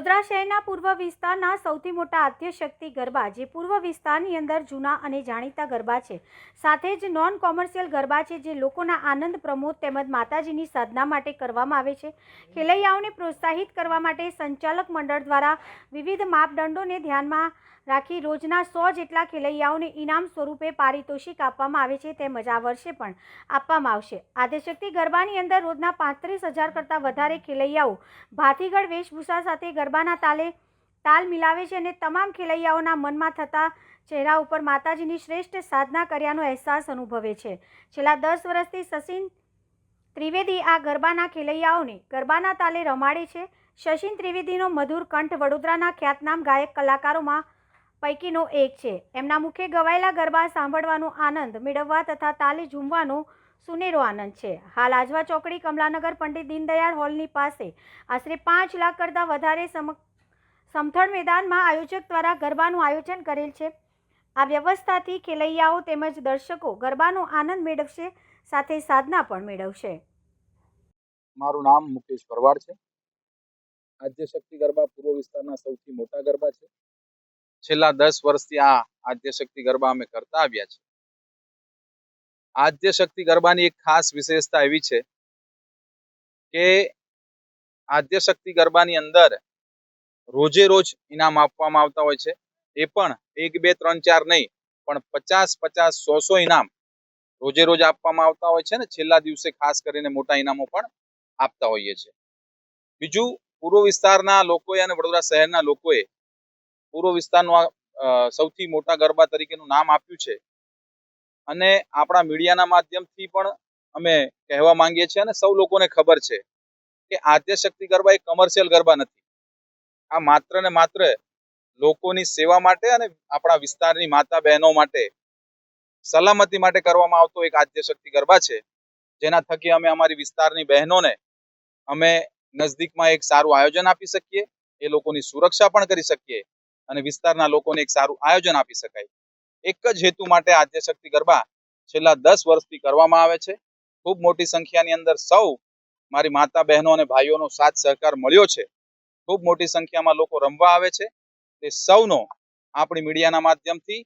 વડોદરા શહેરના પૂર્વ વિસ્તારના સૌથી મોટા આદ્યશક્તિ ગરબા, જે પૂર્વ વિસ્તારની અંદર જૂના અને જાણીતા ગરબા છે, સાથે જ નોન કોમર્શિયલ ગરબા છે, જે લોકોના આનંદ પ્રમોદ તેમજ માતાજીની સાધના માટે કરવામાં આવે છે. ખેલૈયાઓને પ્રોત્સાહિત કરવા માટે સંચાલક મંડળ દ્વારા વિવિધ માપદંડોને ધ્યાનમાં રાખી રોજના સો જેટલા ખેલૈયાઓને ઇનામ સ્વરૂપે પારિતોષિક આપવામાં આવે છે, તેમજ આ વર્ષે પણ આપવામાં આવશે. આદ્યશક્તિ ગરબાની અંદર રોજના પાંત્રીસ હજાર કરતાં વધારે ખેલૈયાઓ ભાતીગળ વેશભૂષા સાથે ગરબાના તાલે તાલ મિલાવે છે અને તમામ ખેલૈયાઓના મનમાં થતા ચહેરા ઉપર માતાજીની શ્રેષ્ઠ સાધના કર્યાનો અહેસાસ અનુભવે છે. છેલ્લા દસ વર્ષથી સચિન ત્રિવેદી આ ગરબાના ખેલૈયાઓને ગરબાના તાલે રમાડે છે. શશિન ત્રિવેદીનો મધુર કંઠ વડોદરાના ખ્યાતનામ ગાયક કલાકારોમાં પૈકીનો એક છે. એમના મુખે ગવાયેલા ગરબા સાંભળવાનો આનંદ મેળવવા તથા તાલે ઝૂમવાનો સુનેરો આનંદ છે. હાલ આજવા ચોકડી કમલાનગર પંડિત દીનદયાળ હોલની પાસે આશરે પાંચ લાખ કરતાં વધારે સમ, સમથળ મેદાનમાં આયોજક દ્વારા ગરબાનું આયોજન કરેલ છે. આ વ્યવસ્થાથી ખેલૈયાઓ તેમજ દર્શકો ગરબાનો આનંદ મેળવશે, સાથે સાધના પણ મેળવશે. મારું નામ મુકેશ ભરવાડ છે. આદ્ય શક્તિ ગરબા પૂર્વ વિસ્તારના સૌથી મોટા ગરબા છે. છેલ્લા દસ વર્ષથી આ આદ્ય શક્તિ ગરબા અમે કરતા આવ્યા છે. આદ્ય શક્તિ ગરબાની એક ખાસ વિશેષતા એવી છે કે આદ્ય શક્તિ ગરબાની અંદર રોજે રોજ ઇનામ આપવામાં આવતા હોય છે. એ પણ એક, બે, ત્રણ, ચાર નહીં, પણ પચાસ પચાસ, સો સો ઇનામ રોજે રોજ આપવામાં આવતા હોય છે ને. છેલ્લા દિવસે ખાસ કરીને મોટા ઇનામો પણ આપતા હોઈએ છીએ. બીજું, પૂર્વ વિસ્તારના લોકોએ અને વડોદરા શહેરના લોકોએ પૂર્વ વિસ્તારનું આ સૌથી મોટા ગરબા તરીકેનું નામ આપ્યું છે અને આપણા મીડિયાના માધ્યમથી પણ અમે કહેવા માંગીએ છીએ અને સૌ લોકોને ખબર છે કે આદ્ય શક્તિ ગરબા એ કમર્શિયલ ગરબા નથી. આ માત્ર ને માત્ર લોકોની સેવા માટે અને આપણા વિસ્તારની માતા બહેનો માટે સલામતી માટે કરવામાં આવતો એક આદ્ય શક્તિ ગરબા છે. જેના થકી અમે અમારી વિસ્તારની બહેનોને અમે નજદીકમાં એક સારું આયોજન આપી શકીએ, એ લોકોની સુરક્ષા પણ કરી શકીએ અને વિસ્તારના લોકોને એક સારું આયોજન આપી શકાય. એક જ હેતુ માટે આદ્ય શક્તિ ગરબા છેલ્લા દસ વર્ષથી કરવામાં આવે છે. ખૂબ મોટી સંખ્યાની અંદર સૌ મારી માતા બહેનો અને ભાઈઓનો સાથ સહકાર મળ્યો છે. ખૂબ મોટી સંખ્યામાં લોકો રમવા આવે છે. તે સૌનો આપણી મીડિયાના માધ્યમથી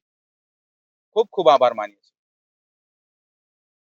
ખૂબ ખૂબ આભાર માનીએ છીએ.